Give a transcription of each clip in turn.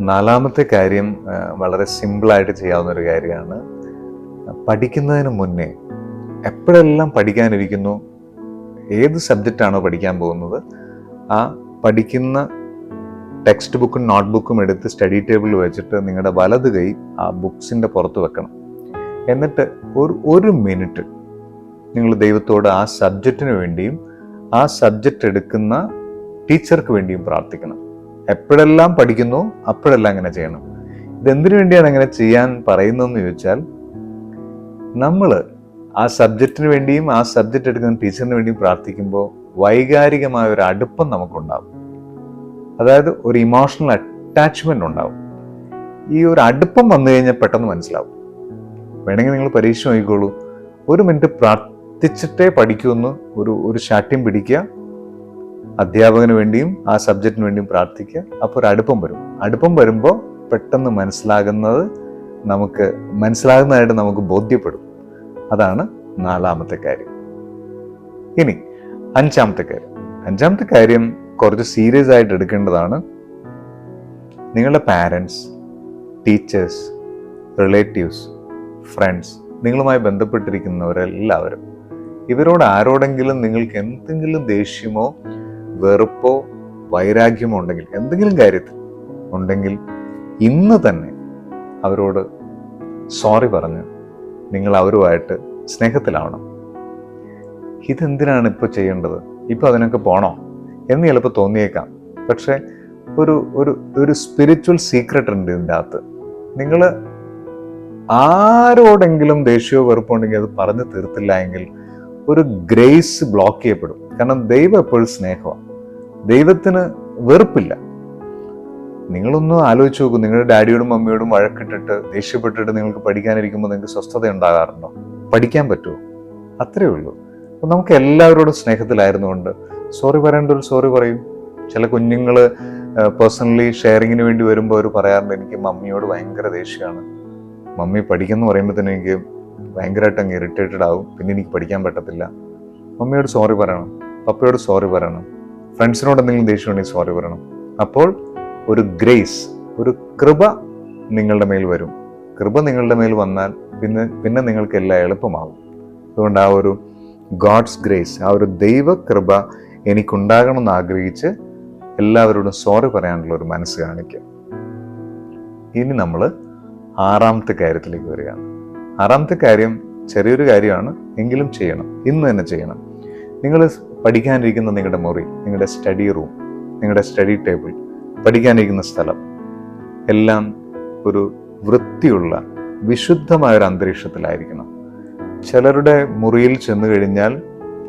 നാലാമത്തെ കാര്യം വളരെ സിമ്പിളായിട്ട് ചെയ്യാവുന്ന ഒരു കാര്യമാണ്. പഠിക്കുന്നതിന് മുന്നേ എപ്പോഴെല്ലാം പഠിക്കാനിരിക്കുന്നു ഏത് സബ്ജക്റ്റാണോ പഠിക്കാൻ പോകുന്നത് ആ പഠിക്കുന്ന ടെക്സ്റ്റ് ബുക്കും നോട്ട് ബുക്കും എടുത്ത് സ്റ്റഡി ടേബിളിൽ വെച്ചിട്ട് നിങ്ങളുടെ വലത് കൈ ആ ബുക്സിന്റെ പുറത്ത് വെക്കണം. എന്നിട്ട് ഒരു ഒരു മിനിറ്റ് നിങ്ങൾ ദൈവത്തോട് ആ സബ്ജക്റ്റിന് വേണ്ടിയും ആ സബ്ജക്റ്റ് എടുക്കുന്ന ടീച്ചർക്ക് വേണ്ടിയും പ്രാർത്ഥിക്കണം. എപ്പോഴെല്ലാം പഠിക്കുന്നു അപ്പോഴെല്ലാം അങ്ങനെ ചെയ്യണം. ഇതെന്തിനു വേണ്ടിയാണ് അങ്ങനെ ചെയ്യാൻ പറയുന്നതെന്ന് ചോദിച്ചാൽ നമ്മൾ ആ സബ്ജക്റ്റിന് വേണ്ടിയും ആ സബ്ജക്റ്റ് എടുക്കുന്ന ടീച്ചറിന് വേണ്ടിയും പ്രാർത്ഥിക്കുമ്പോൾ വൈകാരികമായ ഒരു അടുപ്പം നമുക്കുണ്ടാവും. അതായത് ഒരു ഇമോഷണൽ അറ്റാച്ച്മെന്റ് ഉണ്ടാവും. ഈ ഒരു അടുപ്പം വന്നു കഴിഞ്ഞാൽ പെട്ടെന്ന് മനസ്സിലാവും. വേണമെങ്കിൽ നിങ്ങൾ പരീക്ഷ നോക്കിക്കോളൂ. ഒരു മിനിറ്റ് പ്രാർത്ഥിച്ചിട്ടേ പഠിക്കുമെന്ന് ഒരു ഒരു ശാഠ്യം പിടിക്കുക. അധ്യാപകന് വേണ്ടിയും ആ സബ്ജക്റ്റിന് വേണ്ടിയും പ്രാർത്ഥിക്കുക. അപ്പോൾ ഒരു അടുപ്പം വരും. അടുപ്പം വരുമ്പോൾ പെട്ടെന്ന് മനസ്സിലാകുന്നത് നമുക്ക് മനസ്സിലാകുന്നതായിട്ട് നമുക്ക് ബോധ്യപ്പെടും. അതാണ് നാലാമത്തെ കാര്യം. ഇനി അഞ്ചാമത്തെ കാര്യം. അഞ്ചാമത്തെ കാര്യം കുറച്ച് സീരിയസ് ആയിട്ട് എടുക്കേണ്ടതാണ്. നിങ്ങളുടെ പാരൻസ് ടീച്ചേഴ്സ് റിലേറ്റീവ്സ് ഫ്രണ്ട്സ് നിങ്ങളുമായി ബന്ധപ്പെട്ടിരിക്കുന്നവരെല്ലാവരും ഇവരോട് ആരോടെങ്കിലും നിങ്ങൾക്ക് എന്തെങ്കിലും ദേഷ്യമോ വെറുപ്പോ വൈരാഗ്യമോ ഉണ്ടെങ്കിൽ എന്തെങ്കിലും കാര്യത്തിൽ ഉണ്ടെങ്കിൽ ഇന്ന് തന്നെ അവരോട് സോറി പറഞ്ഞ് നിങ്ങൾ അവരുമായിട്ട് സ്നേഹത്തിലാവണം. ഇതെന്തിനാണ് ഇപ്പോൾ ചെയ്യേണ്ടത്? ഇപ്പോൾ അതിനൊക്കെ പോണോ? എന്ന് ചിലപ്പോൾ തോന്നിയേക്കാം. പക്ഷേ ഒരു ഒരു ഒരു സ്പിരിച്വൽ സീക്രട്ട് ഉണ്ട് ഇതിന്റെ അകത്ത്. നിങ്ങൾ ആരോടെങ്കിലും ദേഷ്യമോ വെറുപ്പുണ്ടെങ്കിൽ അത് പറഞ്ഞു തീർത്തില്ല എങ്കിൽ ഒരു ഗ്രേസ് ബ്ലോക്ക് ചെയ്യപ്പെടും. കാരണം ദൈവം എപ്പോഴും സ്നേഹമാണ് ദൈവത്തിന് വെറുപ്പില്ല. നിങ്ങളൊന്ന് ആലോചിച്ച് നോക്കൂ നിങ്ങളുടെ ഡാഡിയോടും മമ്മിയോടും വഴക്കിട്ടിട്ട് ദേഷ്യപ്പെട്ടിട്ട് നിങ്ങൾക്ക് പഠിക്കാനിരിക്കുമ്പോൾ നിങ്ങൾക്ക് സ്വസ്ഥത ഉണ്ടാകാറുണ്ടോ? പഠിക്കാൻ പറ്റുമോ? അത്രേ ഉള്ളൂ. അപ്പം നമുക്ക് എല്ലാവരോടും സ്നേഹത്തിലായിരുന്നുകൊണ്ട് സോറി പറയേണ്ട ഒരു സോറി പറയും. ചില കുഞ്ഞുങ്ങൾ പേഴ്സണലി ഷെയറിങ്ങിന് വേണ്ടി വരുമ്പോൾ അവർ പറയാറുണ്ട് എനിക്ക് മമ്മിയോട് ഭയങ്കര ദേഷ്യമാണ്. മമ്മി പഠിക്കുന്നു പറയുമ്പോൾ തന്നെ എനിക്ക് ഭയങ്കരമായിട്ട് അങ്ങ് ഇറിറ്റേറ്റഡ് ആവും. പിന്നെ എനിക്ക് പഠിക്കാൻ പറ്റത്തില്ല. മമ്മിയോട് സോറി പറയണം. പപ്പയോട് സോറി പറയണം. ഫ്രണ്ട്സിനോട് എന്തെങ്കിലും ദേഷ്യം ഉണ്ടെങ്കിൽ സോറി പറയണം. അപ്പോൾ ഒരു ഗ്രേസ് ഒരു കൃപ നിങ്ങളുടെ മേൽ വരും. കൃപ നിങ്ങളുടെ മേൽ വന്നാൽ പിന്നെ പിന്നെ നിങ്ങൾക്ക് എല്ലാം എളുപ്പമാകും. അതുകൊണ്ട് ആ ഒരു ഗോഡ്സ് ഗ്രേസ് ആ ഒരു ദൈവ കൃപ എനിക്കുണ്ടാകണമെന്ന് ആഗ്രഹിച്ച് എല്ലാവരോടും സോറി പറയാനുള്ള ഒരു മനസ്സ് കാണിക്കുക. ഇനി നമ്മൾ ആറാമത്തെ കാര്യത്തിലേക്ക് വരികയാണ്. ആറാമത്തെ കാര്യം ചെറിയൊരു കാര്യമാണ് എങ്കിലും ചെയ്യണം. ഇന്ന് തന്നെ ചെയ്യണം. നിങ്ങൾ പഠിക്കാനിരിക്കുന്ന നിങ്ങളുടെ മുറി നിങ്ങളുടെ സ്റ്റഡി റൂം നിങ്ങളുടെ സ്റ്റഡി ടേബിൾ പഠിക്കാനിരിക്കുന്ന സ്ഥലം എല്ലാം ഒരു വൃത്തിയുള്ള വിശുദ്ധമായ ഒരു അന്തരീക്ഷത്തിലായിരിക്കണം. ചിലരുടെ മുറിയിൽ ചെന്നു കഴിഞ്ഞാൽ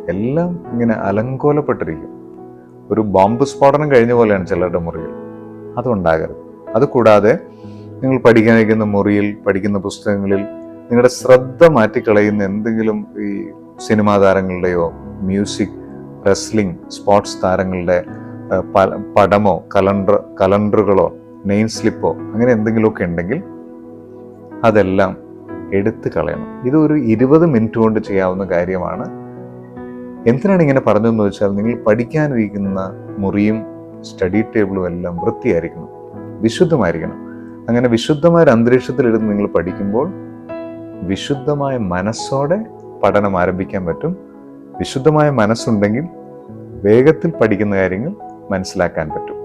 എല്ലാം ഇങ്ങനെ അലങ്കോലപ്പെട്ടിരിക്കും. ഒരു ബോംബ് സ്ഫോടനം കഴിഞ്ഞ പോലെയാണ് ചിലരുടെ മുറിയിൽ. അതുണ്ടാകരുത്. അതുകൂടാതെ നിങ്ങൾ പഠിക്കാനിരിക്കുന്ന മുറിയിൽ പഠിക്കുന്ന പുസ്തകങ്ങളിൽ നിങ്ങളുടെ ശ്രദ്ധ മാറ്റിക്കളയുന്ന എന്തെങ്കിലും ഈ സിനിമാ താരങ്ങളുടെയോ മ്യൂസിക് റെസ്ലിംഗ് സ്പോർട്സ് താരങ്ങളുടെ പടമോ കലണ്ടർ കലണ്ടറുകളോ നെയിം സ്ലിപ്പോ അങ്ങനെ എന്തെങ്കിലുമൊക്കെ ഉണ്ടെങ്കിൽ അതെല്ലാം എടുത്തു കളയണം. ഇത് ഒരു ഇരുപത് മിനിറ്റ് കൊണ്ട് ചെയ്യാവുന്ന കാര്യമാണ്. എന്തിനാണ് ഇങ്ങനെ പറഞ്ഞതെന്ന് വെച്ചാൽ നിങ്ങൾ പഠിക്കാനിരിക്കുന്ന മുറിയും സ്റ്റഡി ടേബിളും എല്ലാം വൃത്തിയായിരിക്കണം. വിശുദ്ധമായിരിക്കണം. അങ്ങനെ വിശുദ്ധമായ ഒരു അന്തരീക്ഷത്തിലിരുന്ന് നിങ്ങൾ പഠിക്കുമ്പോൾ വിശുദ്ധമായ മനസ്സോടെ പഠനം ആരംഭിക്കാൻ പറ്റും. വിശുദ്ധമായ മനസ്സുണ്ടെങ്കിൽ വേഗത്തിൽ പഠിക്കുന്ന കാര്യങ്ങൾ മനസ്സിലാക്കാൻ പറ്റും.